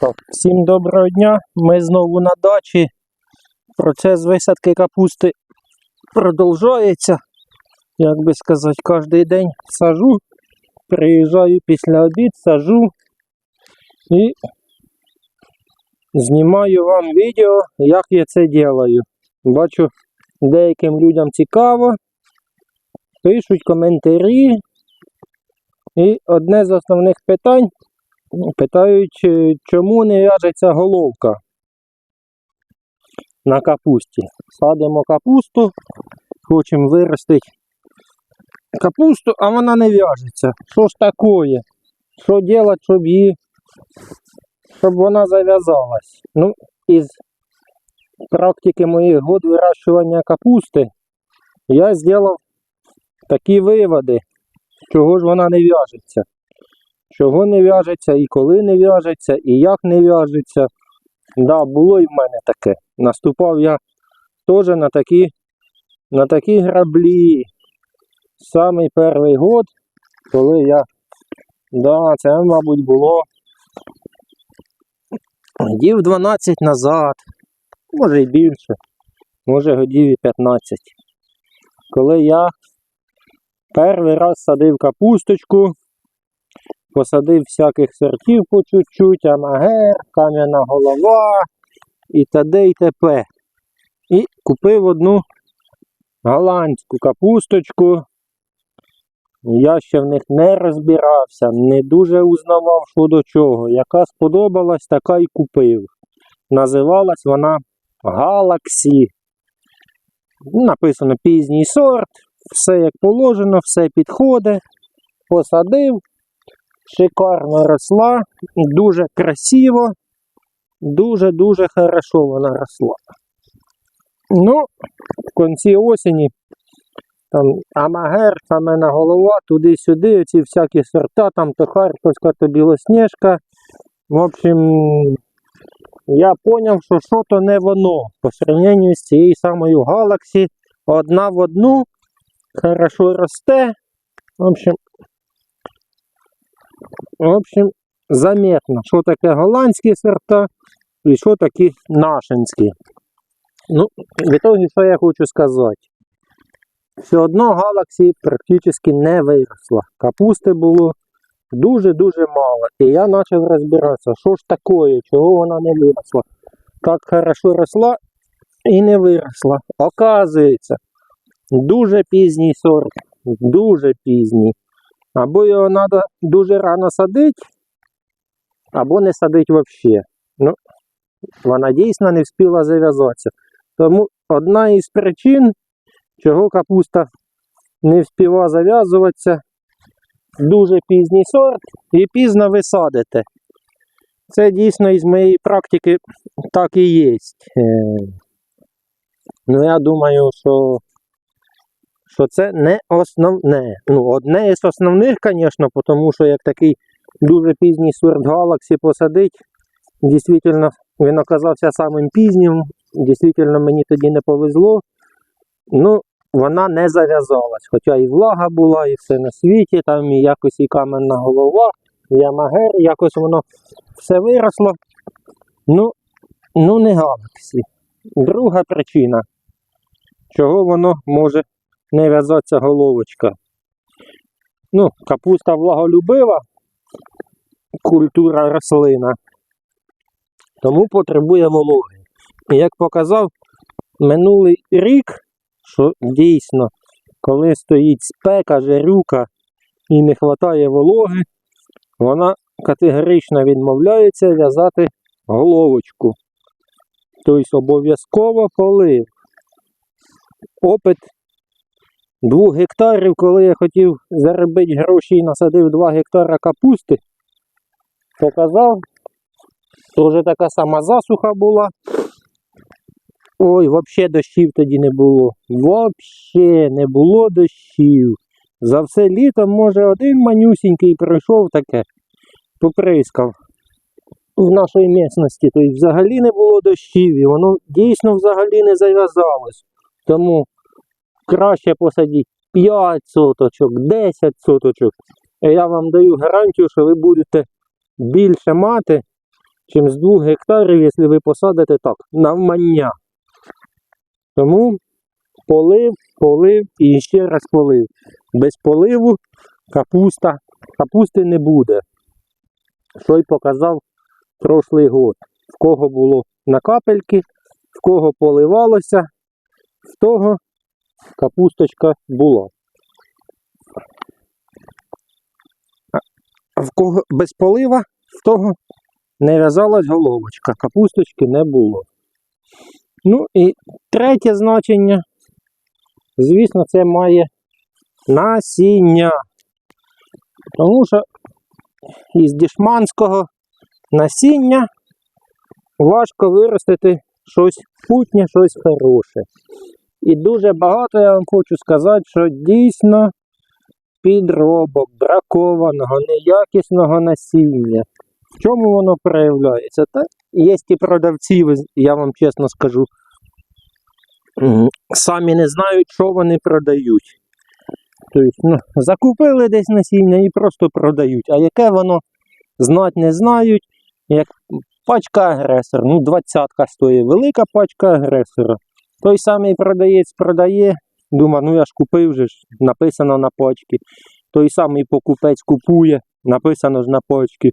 Так, всім доброго дня. Ми знову на дачі. Процес висадки капусти продовжується. Як би сказати, кожен день сажу. Приїжджаю після обід, сажу і знімаю вам відео, як я це роблю. Бачу, деяким людям цікаво. Пишуть коментарі. І одне з основних питань Питають, е, чому не в'яжеться головка на капусті. Садимо капусту, хочемо виростити капусту, а вона не в'яжеться. Що ж таке? Що робити, щоб її, щоб вона зав'язалась? Ну, із практики моїх год вирощування капусти я зробив такі виводи, чого ж вона не в'яжеться чого не в'яжеться, і коли не в'яжеться, і як не в'яжеться. Да, було і в мене таке. Наступав я теж на такі, на такі граблі. Самий перший год, коли я. Да, це, мабуть, було годів 12 назад, може і більше, може годів і 15. Коли я перший раз садив капусточку, посадив всяких сортів по чуть-чуть, амагер, кам'яна голова і т.д. і т.п. І купив одну голландську капусточку. Я ще в них не розбирався, не дуже узнавав, що до чого. Яка сподобалась, така і купив. Називалась вона Galaxy. Написано пізній сорт, все як положено, все підходить. Посадив, шикарно росла, дуже красиво, дуже-дуже хорошо вона росла. Ну, в кінці осені там амагер, камена голова, туди-сюди, оці всякі сорта, там то Харківська, то Білосніжка. В общем, я зрозумів, що що то не воно по сравненню з цією самою Galaxy. Одна в одну, хорошо росте. В общем, в общем, заметно, що таке голландські сорта і що такі нашинські. Ну, в итоге, що я хочу сказати. Все одно Galaxy практично не виросла. Капусти було дуже-дуже мало. І я почав розбиратися, що ж таке, чого вона не виросла. Так хорошо росла і не виросла. Оказується, дуже пізній сорт. Дуже пізній. Або його треба дуже рано садити, або не садити взагалі. Ну, вона дійсно не встигла зав'язатися. Тому одна із причин, чого капуста не встигла зав'язуватися, дуже пізній сорт і пізно ви садите. Це дійсно із моєї практики так і є. Ну, я думаю, що що це не основне. Ну, одне із основних, звісно, тому що як такий дуже пізній сорт Galaxy посадить, дійсно він оказався самим пізнім, дійсно мені тоді не повезло. Ну, вона не зав'язалась. Хоча і влага була, і все на світі, там і якось і каменна голова, і амагер, якось воно все виросло. Ну, ну не Galaxy. Друга причина, чого воно може не в'язаться головочка. Ну, капуста влаголюбива, культура рослина, тому потребує вологи. І як показав минулий рік, що дійсно, коли стоїть спека, жарюка і не вистачає вологи, вона категорично відмовляється в'язати головочку. Тобто обов'язково полив. Опит Двох гектарів, коли я хотів заробити гроші і насадив 2 гектара капусти, показав, теж така сама засуха була. Ой, взагалі дощів тоді не було. Взагалі не було дощів. За все літо, може, один манюсінький пройшов таке, поприскав в нашій місності. Тобто взагалі не було дощів і воно дійсно взагалі не зав'язалось. Тому краще посадіть 5 соточок, 10 соточок. І я вам даю гарантію, що ви будете більше мати чим з 2 гектарів, якщо ви посадите так, навмання. Тому полив, полив і ще раз полив. Без поливу капуста, капусти не буде. Що й показав прошлий год. В кого було на капельки, в кого поливалося, в того капусточка була. В кого без полива, в того не в'язалась головочка, капусточки не було. Ну і третє значення, звісно, це має насіння. Тому що із дішманського насіння важко виростити щось путнє, щось хороше. І дуже багато я вам хочу сказати, що дійсно підробок, бракованого, неякісного насіння. В чому воно проявляється? Та є ті продавці, я вам чесно скажу, самі не знають, що вони продають. Тобто, ну, закупили десь насіння і просто продають. А яке воно знать не знають, як пачка агресор. Ну, двадцятка стоїть, велика пачка агресора. Той самий продаєць продає, думає, ну я ж купив вже ж, написано на пачці. Той самий покупець купує, написано ж на пачці.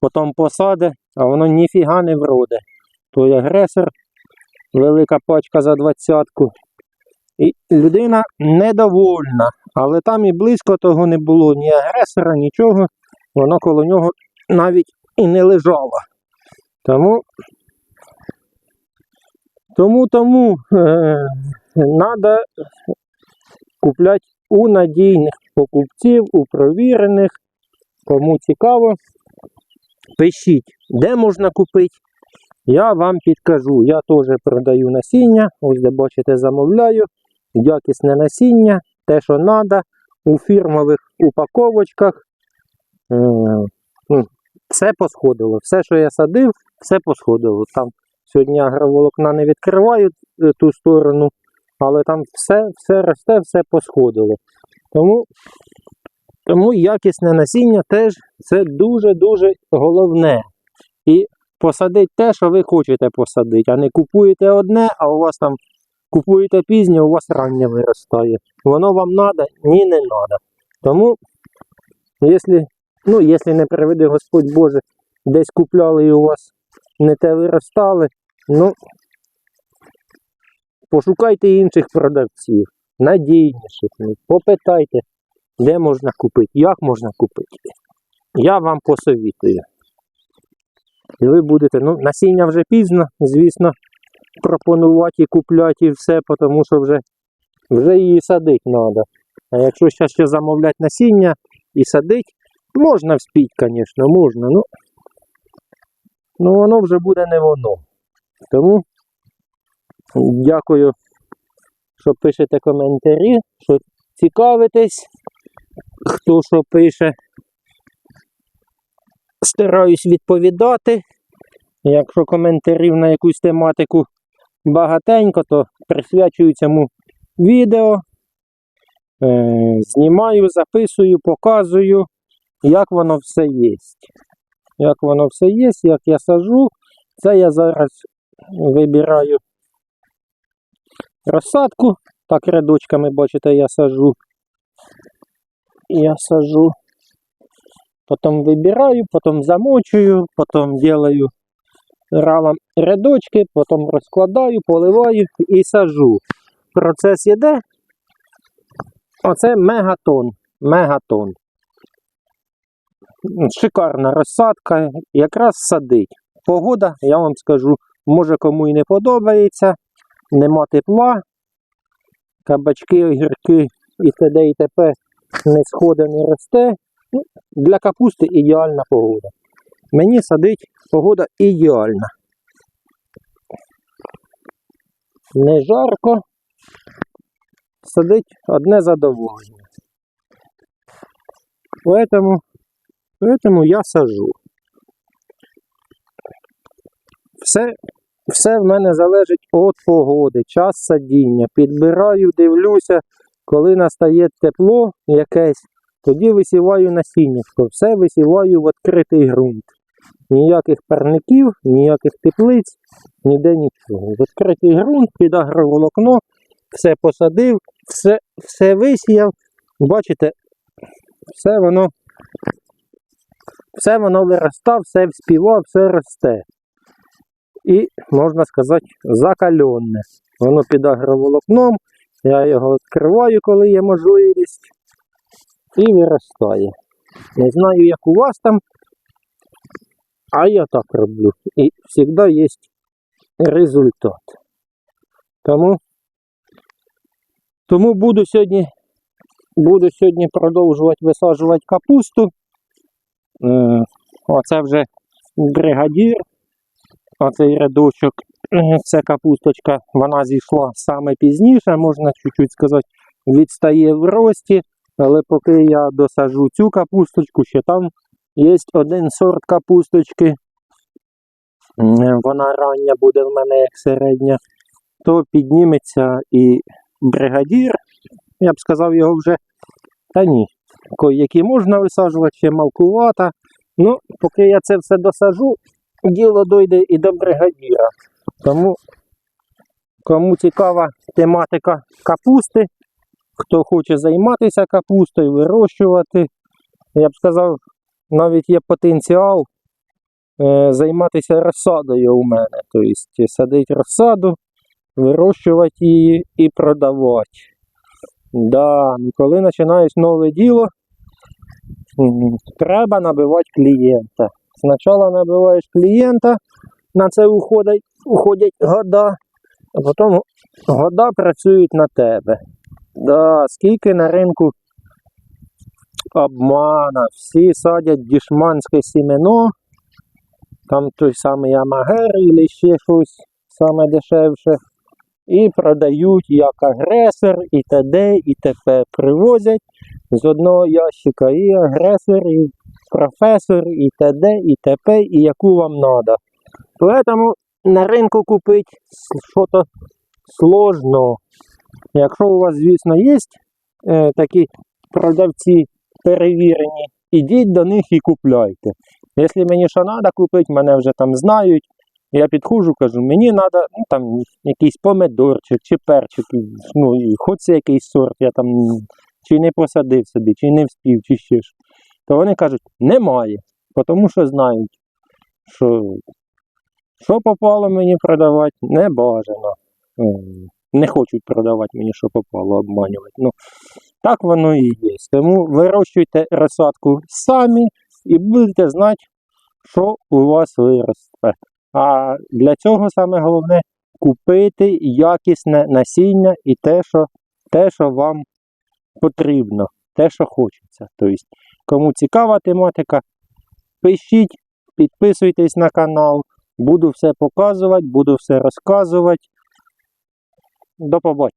Потім посаде, а воно ніфіга не вроде. Той агресор, велика пачка за двадцятку. І людина недовольна, але там і близько того не було ні агресора, нічого. Воно коло нього навіть і не лежало. Тому тому, тому треба купляти у надійних покупців, у провірених. Кому цікаво, пишіть, де можна купити. Я вам підкажу. Я теж продаю насіння. Ось де бачите, замовляю. Якісне насіння, те, що треба, у фірмових упаковочках. Е, ну, все посходило. Все, що я садив, все посходило. Там сьогодні агроволокна не відкриваю е, ту сторону, але там все, все росте, все посходило. Тому, тому якісне насіння теж це дуже-дуже головне. І посадити те, що ви хочете посадити, а не купуєте одне, а у вас там купуєте пізнє, у вас раннє виростає. Воно вам треба? Ні, не треба. Тому, якщо, ну, якщо не приведе Господь Боже, десь купляли і у вас не те виростали, ну пошукайте інших продавців, надійніших, ну, попитайте, де можна купити, як можна купити. Я вам посовітую. І ви будете, ну, насіння вже пізно, звісно, пропонувати і купляти і все, тому що вже, вже її садити треба. А якщо зараз ще замовляти насіння і садити, можна вспіть, звісно, можна. Ну, ну воно вже буде не воно. Тому дякую, що пишете коментарі, що цікавитесь, хто що пише. Стараюсь відповідати. Якщо коментарів на якусь тематику багатенько, то присвячую цьому відео. Е, знімаю, записую, показую, як воно все є. Як воно все є, як я сажу. Це я зараз вибираю розсадку. Так, рядочками, бачите, я сажу. Я сажу. Потім вибираю, потім замочую, потім делаю равом рядочки, потім розкладаю, поливаю і сажу. Процес іде. Оце мегатон. Мегатон. Шикарна розсадка, якраз садить. Погода, я вам скажу, може кому і не подобається, нема тепла, кабачки, огірки і т.д. і т.п. не сходить, не росте. Ну, Для капусти ідеальна погода. Мені садить погода ідеальна. Не жарко. Садить одне задоволення. Поэтому, поэтому я сажу. Все, все в мене залежить від погоди, час садіння. Підбираю, дивлюся, коли настає тепло якесь, тоді висіваю насіннячко. Все висіваю в відкритий ґрунт. Ніяких парників, ніяких теплиць, ніде нічого. Відкритий ґрунт, під агроволокно, все посадив, все, все висіяв. Бачите, все воно, все воно виростав, все вспівав, все росте. І, можна сказати, закальонне. Воно під агроволокном, я його відкриваю, коли є можливість, і виростає. Не знаю, як у вас там, а я так роблю. І завжди є результат. Тому, тому буду сьогодні, буду сьогодні продовжувати висаджувати капусту. Оце вже бригадір. Оцей рядочок. Це капусточка, вона зійшла саме пізніше, можна чуть-чуть сказати, відстає в рості. Але поки я досажу цю капусточку, ще там є один сорт капусточки. Вона рання буде в мене як середня, то підніметься і бригадір. Я б сказав його вже. Та ні. Які можна висаджувати, ще малкувата. Ну, поки я це все досажу, діло дойде і до бригадіра. Тому, кому цікава тематика капусти, хто хоче займатися капустою, вирощувати, я б сказав, навіть є потенціал е, займатися розсадою у мене. Тобто садити розсаду, вирощувати її і продавати. Да, коли починаєш нове діло, треба набивати клієнта. Спочатку набиваєш клієнта, на це уходять, уходять года, а потім года працюють на тебе. Да, скільки на ринку обмана, всі садять дішманське сімено, там той самий Амагер або ще щось саме дешевше, і продають як агресор, і т.д. і т.п. Привозять з одного ящика і агресор, і професор, і т.д. і т.п. і яку вам треба. Тому на ринку купити щось сложно. Якщо у вас, звісно, є е, такі продавці перевірені, ідіть до них і купляйте. Якщо мені що треба купити, мене вже там знають. Я підходжу, кажу, мені треба ну, там, якийсь помидорчик чи перчик, ну, і хоч це якийсь сорт, я там чи не посадив собі, чи не вспів, чи ще ж. То вони кажуть, немає, тому що знають, що, що попало мені продавати, не бажано. Не хочуть продавати мені, що попало, обманювати. Ну, так воно і є. Тому вирощуйте розсадку самі і будете знати, що у вас виросте. А для цього саме головне купити якісне насіння і те, що, те, що вам потрібно, те, що хочеться. Тобто, кому цікава тематика, пишіть, підписуйтесь на канал, буду все показувати, буду все розказувати. До побачення.